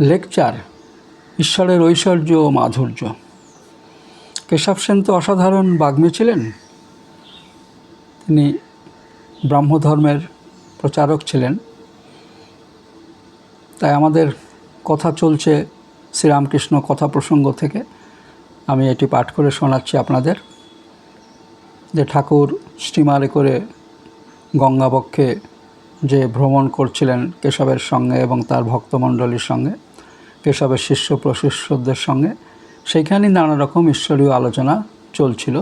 Lecture, ঈশ্বরের ঐশ্বর্য ও মাধুর্য। কেশব সেন তো অসাধারণ বাগ্মী ছিলেন। তিনি ব্রাহ্মধর্মের প্রচারক ছিলেন। তাই আমাদের কথা চলছে শ্রীরামকৃষ্ণ কথা প্রসঙ্গ থেকে। আমি এটি পাঠ করে শোনাচ্ছি আপনাদের। যে ঠাকুর স্টিমারে করে গঙ্গাবক্ষে যে ভ্রমণ করছিলেন কেশবের সঙ্গে এবং তার ভক্তমণ্ডলীর সঙ্গে কেশবের শিষ্য প্রশিষ্যদের সঙ্গে সেইখানেই নানা রকম ঈশ্বরীয় আলোচনা চলছিল।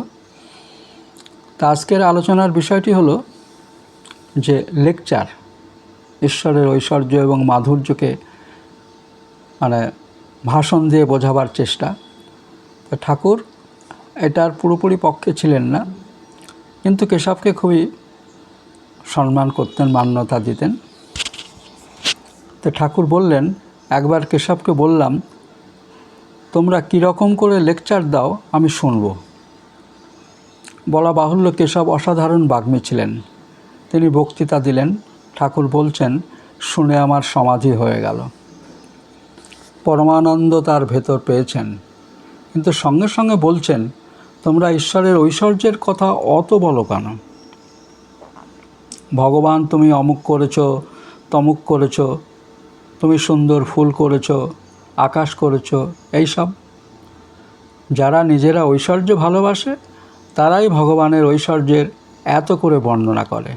তা আজকের আলোচনার বিষয়টি হলো যে লেকচার, ঈশ্বরের ঐশ্বর্য এবং মাধুর্যকে মানে ভাষণ দিয়ে বোঝাবার চেষ্টা। তো ঠাকুর এটার পুরোপুরি পক্ষে ছিলেন না, কিন্তু কেশবকে খুবই সম্মান করতেন, মান্যতা দিতেন। তো ঠাকুর বললেন একবার কেশবকে বললাম, তোমরা কীরকম করে লেকচার দাও, আমি শুনব। বলা বাহুল্য কেশব অসাধারণ বাগ্মী ছিলেন। তিনি বক্তৃতা দিলেন, ঠাকুর বলছেন, শুনে আমার সমাধি হয়ে গেল। পরমানন্দ তার ভেতর পেয়েছেন, কিন্তু সঙ্গে সঙ্গে বলছেন, তোমরা ঈশ্বরের ঐশ্বর্যের কথা অত বলো কেন? ভগবান, তুমি অমুক করেছ, তমুক করেছ তুমি সুন্দর ফুল করেছ, আকাশ করেছ, এইসব। যারা নিজেরা ঐশ্বর্য ভালোবাসে, তারাই ভগবানের ঐশ্বর্যের এত করে বর্ণনা করে।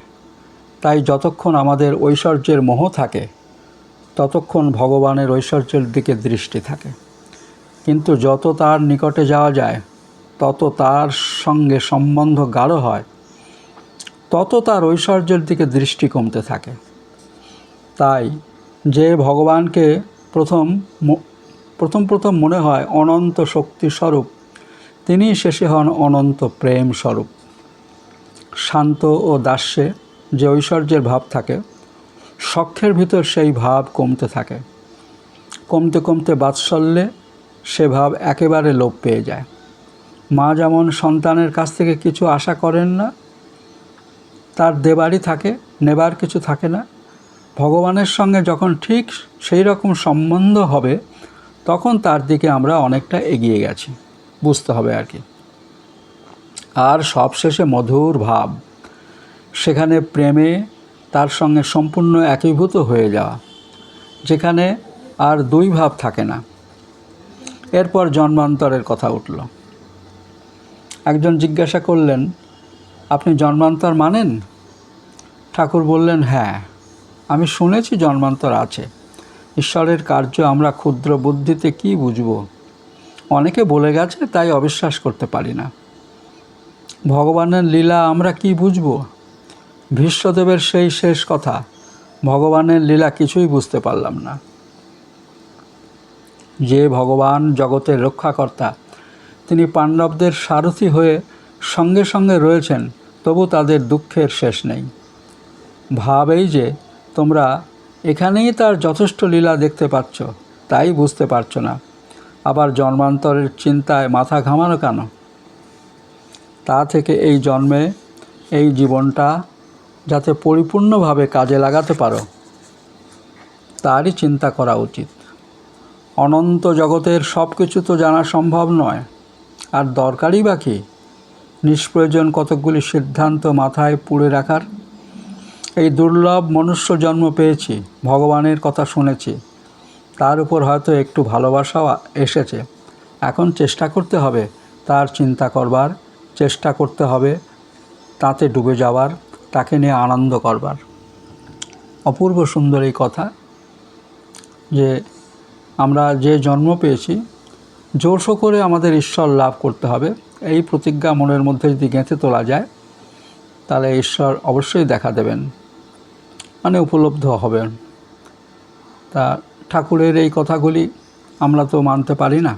তাই যতক্ষণ আমাদের ঐশ্বর্যের মোহ থাকে, ততক্ষণ ভগবানের ঐশ্বর্যের দিকে দৃষ্টি থাকে। কিন্তু যত তার নিকটে যাওয়া যায়, তত তার সঙ্গে সম্বন্ধ গাঢ় হয়, তত তার ঐশ্বর্যের দিকে দৃষ্টি কমতে থাকে। তাই যে ভগবানকে প্রথম প্রথম প্রথম মনে হয় অনন্ত শক্তি স্বরূপ, তিনি শেষে হন অনন্ত প্রেম স্বরূপ। শান্ত ও দাস্যে যে ঐশ্বর্যের ভাব থাকে, সখ্যের ভিতর সেই ভাব কমতে থাকে। কমতে কমতে বাৎসল্যে সে ভাব একেবারে লোপ পেয়ে যায়। মা যেমন সন্তানের কাছ থেকে কিছু আশা করেন না, তার দেবারই থাকে, নেবার কিছু থাকে না ভগবানের সঙ্গে যখন ঠিক সেই রকম সম্বন্ধ হবে, তখন তার দিকে আমরা অনেকটা এগিয়ে গেছি। বুঝতে হবে আর কি। আর সবশেষে মধুর ভাব। সেখানে প্রেমে তার সঙ্গে সম্পূর্ণ একীভূত হয়ে যাওয়া, যেখানে আর দুই ভাব থাকে না। এরপর জন্মান্তরের কথা উঠল। একজন জিজ্ঞাসা করলেন, আপনি জন্মান্তর মানেন? ঠাকুর বললেন হ্যাঁ। আমি শুনেছি জন্মান্তর আছে। ঈশ্বরের কার্য আমরা ক্ষুদ্র বুদ্ধিতে কি বুঝব? অনেকে বলে গেছে, তাই অবিশ্বাস করতে পারি না। ভগবানের লীলা আমরা কি বুঝব? ভীষ্মদেবের সেই শেষ কথা, ভগবানের লীলা কিছুই বুঝতে পারলাম না। যে ভগবান জগতের রক্ষাকর্তা, তিনি পাণ্ডবদের সারথি হয়ে সঙ্গে সঙ্গে রয়েছেন, তবু তাদের দুঃখের শেষ নেই। ভাবেই যে তোমরা এখানেই তার যথেষ্ট লীলা দেখতে পাচ্ছ, তাই বুঝতে পারছ না। আবার জন্মান্তরের চিন্তায় মাথা ঘামানো কেন? তা থেকে এই জন্মে এই জীবনটা যাতে পরিপূর্ণভাবে কাজে লাগাতে পারো, তারই চিন্তা করা উচিত। অনন্ত জগতের সব কিছু তো জানা সম্ভব নয়, আর দরকারই বা কী? নিষ্প্রয়োজন কতকগুলি সিদ্ধান্ত মাথায় পুড়ে রাখার? এই দুর্লভ মনুষ্য জন্ম পেয়েছি, ভগবানের কথা শুনেছি। তার উপর হয়তো একটু ভালোবাসাও এসেছে। এখন চেষ্টা করতে হবে, তার চিন্তা করবার, চেষ্টা করতে হবে তাতে ডুবে যাওয়ার, তাকে নিয়ে আনন্দ করবার। অপূর্ব সুন্দর এই কথা যে আমরা যে জন্ম পেয়েছি, জোরসো করে আমাদের ঈশ্বর লাভ করতে হবে। এই প্রতিজ্ঞা মনের মধ্যে যদি গেঁথে তোলা যায়, তাহলে ঈশ্বর অবশ্যই দেখা দেবেন। মানে উপলব্ধ হবেন তা ঠাকুরের এই কথাগুলি আমরা তো মানতে পারি না।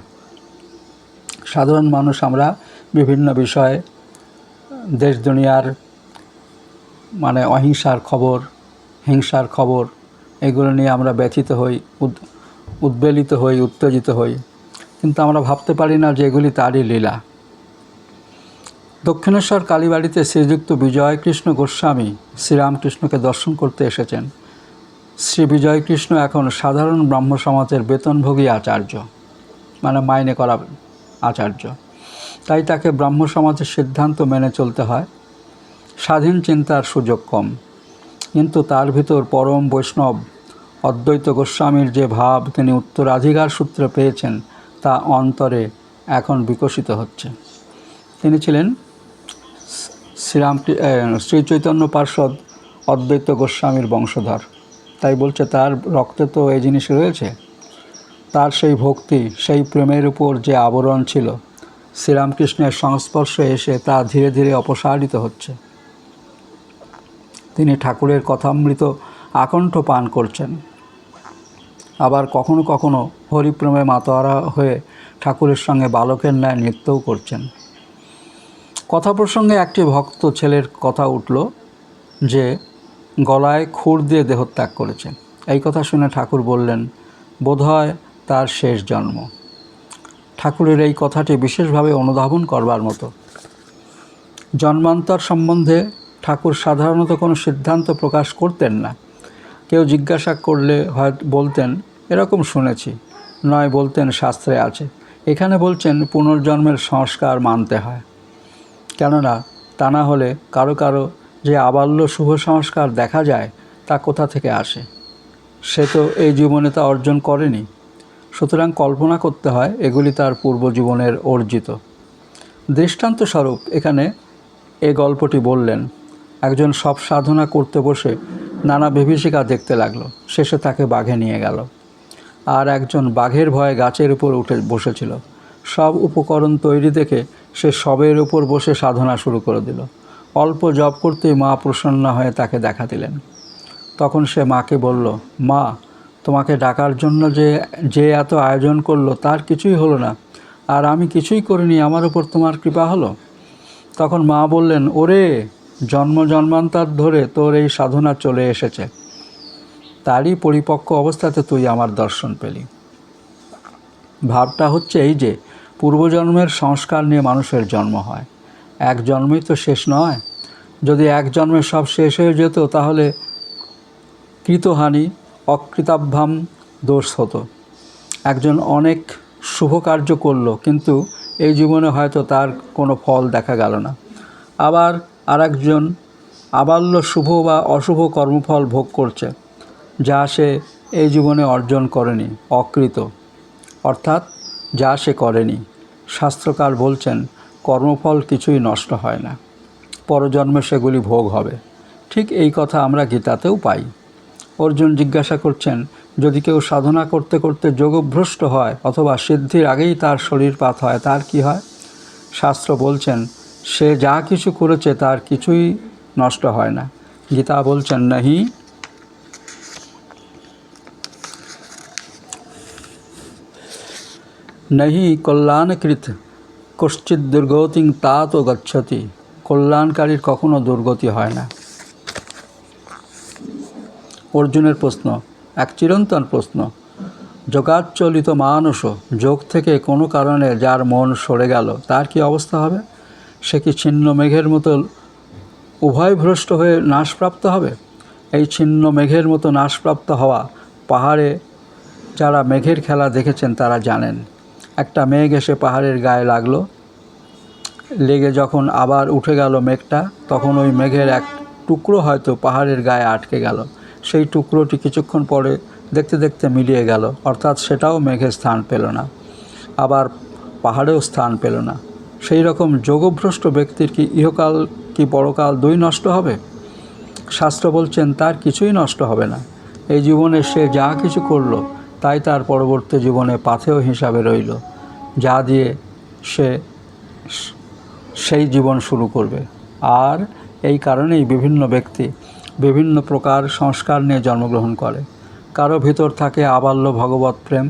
সাধারণ মানুষ আমরা বিভিন্ন বিষয়ে দেশ দুনিয়ার মানে অহিংসার খবর, হিংসার খবর এগুলো নিয়ে আমরা ব্যথিত হই, উদ- উদ্বেলিত হই, উত্তেজিত হই। কিন্তু আমরা ভাবতে পারি না যে এগুলি তারই লীলা। দক্ষিণেশ্বর কালীবাড়িতে শ্রীযুক্ত বিজয় কৃষ্ণ গোস্বামী শ্রীরামকৃষ্ণকে দর্শন করতে এসেছেন। শ্রী বিজয়কৃষ্ণ এখন সাধারণ ব্রাহ্ম সমাজের বেতনভোগী আচার্য মানে মাইনে করা আচার্য। তাই তাকে ব্রাহ্ম সমাজের সিদ্ধান্ত মেনে চলতে হয়। স্বাধীন চিন্তার সুযোগ কম। কিন্তু তার ভিতর পরম বৈষ্ণব অদ্বৈত গোস্বামীর যে ভাব, তিনি উত্তরাধিকার সূত্রে পেয়েছেন, তা অন্তরে এখন বিকশিত হচ্ছে। তিনি ছিলেন শ্রীরাম শ্রী চৈতন্য পার্ষদ অদ্বৈত গোস্বামীর বংশধর। তাই বলছে, তার রক্তে তো এই জিনিস রয়েছে। তার সেই ভক্তি, সেই প্রেমের উপর যে আবরণ ছিল, শ্রীরামকৃষ্ণের সংস্পর্শে এসে তা ধীরে ধীরে অপসারিত হচ্ছে। তিনি ঠাকুরের কথামৃত আকণ্ঠ পান করছেন। আবার কখনো কখনো হরিপ্রেমে মাতোয়ারা হয়ে ঠাকুরের সঙ্গে বালকের ন্যায় নৃত্যও করছেন। কথা প্রসঙ্গে একটি ভক্ত ছেলের কথা উঠল যে গলায় খুর দিয়ে দেহত্যাগ করেছে। এই কথা শুনে ঠাকুর বললেন, বোধহয় তার শেষ জন্ম। ঠাকুরের এই কথাটি বিশেষভাবে অনুধাবন করবার মতো। জন্মান্তর সম্বন্ধে ঠাকুর সাধারণত কোনো সিদ্ধান্ত প্রকাশ করতেন না। কেউ জিজ্ঞাসা করলে হয়, বলতেন, এরকম শুনেছি। নয়, বলতেন শাস্ত্রে আছে। এখানে বলছেন, পুনর্জন্মের সংস্কার মানতে হয়। কেননা তা না হলে কারও কারও যে আবাল্য শুভ সংস্কার দেখা যায় তা কোথা থেকে আসে? সে তো এই জীবনে তা অর্জন করেনি। সুতরাং কল্পনা করতে হয় এগুলি তার পূর্ব জীবনের অর্জিত। দৃষ্টান্ত স্বরূপ এখানে এ গল্পটি বললেন, একজন সব সাধনা করতে বসে নানা বিভীষিকা দেখতে লাগল, শেষে তাকে বাঘে নিয়ে গেল। আর একজন বাঘের ভয়ে গাছের উপর উঠে বসেছিল। সব উপকরণ তৈরি দেখে সে সবের উপর বসে সাধনা শুরু করে দিল। অল্প জপ করতেই মা প্রসন্ন হয়ে তাকে দেখা দিলেন। তখন সে মাকে বলল, মা, তোমাকে ডাকার জন্য যে যে এত আয়োজন করল তার কিছুই হলো না। আর আমি কিছুই করিনি, আমার উপর তোমার কৃপা হলো? তখন মা বললেন, ওরে, জন্ম জন্মান্তর ধরে তোর এই সাধনা চলে এসেছে। তারই পরিপক্ক অবস্থাতে তুই আমার দর্শন পেলি। ভাবটা হচ্ছে এই যে পূর্বজন্মের সংস্কার নিয়ে মানুষের জন্ম হয়। এক জন্মই তো শেষ নয়। যদি এক জন্মে সব শেষ হয়ে যেত, তাহলে কৃতহানি, অকৃতাভ্যাম দোষ হতো। একজন অনেক শুভ কার্য করল, কিন্তু এই জীবনে হয়তো তার কোনো ফল দেখা গেল না। আবার আরেকজন আবাল্য শুভ বা অশুভ কর্মফল ভোগ করছে, যা সে এই জীবনে অর্জন করেনি, অকৃত। অর্থাৎ যা সে করেনি। শাস্ত্রকার বলছেন, কর্মফল কিছুই নষ্ট হয় না। পরজন্মে সেগুলি ভোগ হবে। ঠিক এই কথা আমরা গীতাতেও পাই। অর্জুন জিজ্ঞাসা করছেন, যদি কেউ সাধনা করতে করতে যোগভ্রষ্ট হয় অথবা সিদ্ধির আগেই তার শরীর পাত হয়, তার কি হয়? শাস্ত্র বলছেন, সে যা কিছু করেছে তার কিছুই নষ্ট হয় না। গীতা বলছেন, নাহি নহি কল্যাণকৃত কশ্চিৎ দুর্গতিং তা তো গচ্ছতি কল্যাণকারীর কখনো দুর্গতি হয় না। অর্জুনের প্রশ্ন, এক চিরন্তন প্রশ্ন। যোগাচ্চলিত মানুষ যোগ থেকে কোনো কারণে যার মন সরে গেল, তার কি অবস্থা হবে? সে কি ছিন্ন মেঘের মতো উভয়ভ্রষ্ট হয়ে নাশপ্রাপ্ত হবে? এই ছিন্ন মেঘের মতো নাশপ্রাপ্ত হওয়া পাহাড়ে যারা মেঘের খেলা দেখেছেন, তারা জানেন। একটা মেঘ এসে পাহাড়ের গায়ে লাগল। লেগে যখন আবার উঠে গেল মেঘটা, তখন ওই মেঘের এক টুকরো হয়তো পাহাড়ের গায়ে আটকে গেল। সেই টুকরোটি কিছুক্ষণ পরে দেখতে দেখতে মিলিয়ে গেল, অর্থাৎ সেটাও মেঘে স্থান পেল না, আবার পাহাড়েও স্থান পেল না। সেই রকম যোগভ্রষ্ট ব্যক্তির কি ইহকাল, কি পরকাল দুই নষ্ট হবে? শাস্ত্র বলছেন, তার কিছুই নষ্ট হবে না। এই জীবনে সে যা কিছু করল, তাই তার পরবর্তী জীবনে পাথেয় হিসাবে রইল। যা দিয়ে সে সেই জীবন শুরু করবে। আর এই কারণেই বিভিন্ন ব্যক্তি বিভিন্ন প্রকার সংস্কার নিয়ে জন্মগ্রহণ করে। কারও ভিতর থাকে আবাল্য ভগবত প্রেম,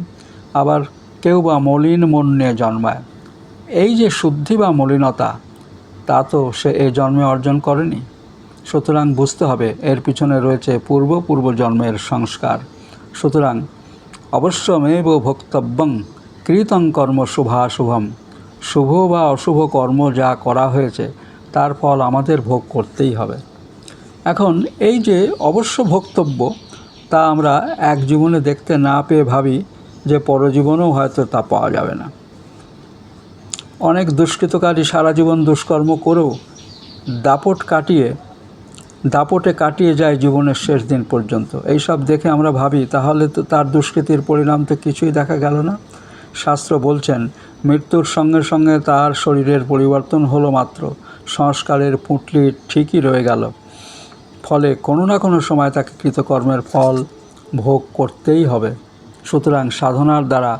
আবার কেউ বা মলিন মন নিয়ে জন্মায়। এই যে শুদ্ধি বা মলিনতা, তা তো সে এই জন্মে অর্জন করেনি। সুতরাং বুঝতে হবে এর পিছনে রয়েছে পূর্ব পূর্ব জন্মের সংস্কার। সুতরাং অবশ্যমেব ভক্তব্যং কৃতং কর্ম শুভাশুভম। শুভ বা অশুভ কর্ম যা করা হয়েছে, তার ফল আমাদের ভোগ করতেই হবে। এখন এই যে অবশ্য ভোক্তব্য, তা আমরা এক জীবনে দেখতে না পেয়ে ভাবি যে পরজীবনেও হয়তো তা পাওয়া যাবে না। অনেক দুষ্কৃতকারী সারা জীবন দুষ্কর্ম করেও দাপট কাটিয়ে, দাপটে কাটিয়ে যায় জীবনের শেষ দিন পর্যন্ত। এই সব দেখে আমরা ভাবি, তাহলে তো তার দুষ্কৃতির পরিণাম তো কিছুই দেখা গেল না। শাস্ত্র বলছেন, মৃত্যুর সঙ্গে সঙ্গে তার শরীরের পরিবর্তন হলো মাত্র। সংস্কারের পুঁটলি ঠিকই রয়ে গেল। ফলে কোনো না কোনো সময় তাকে কৃতকর্মের ফল ভোগ করতেই হবে। সুতরাং সাধনার দ্বারা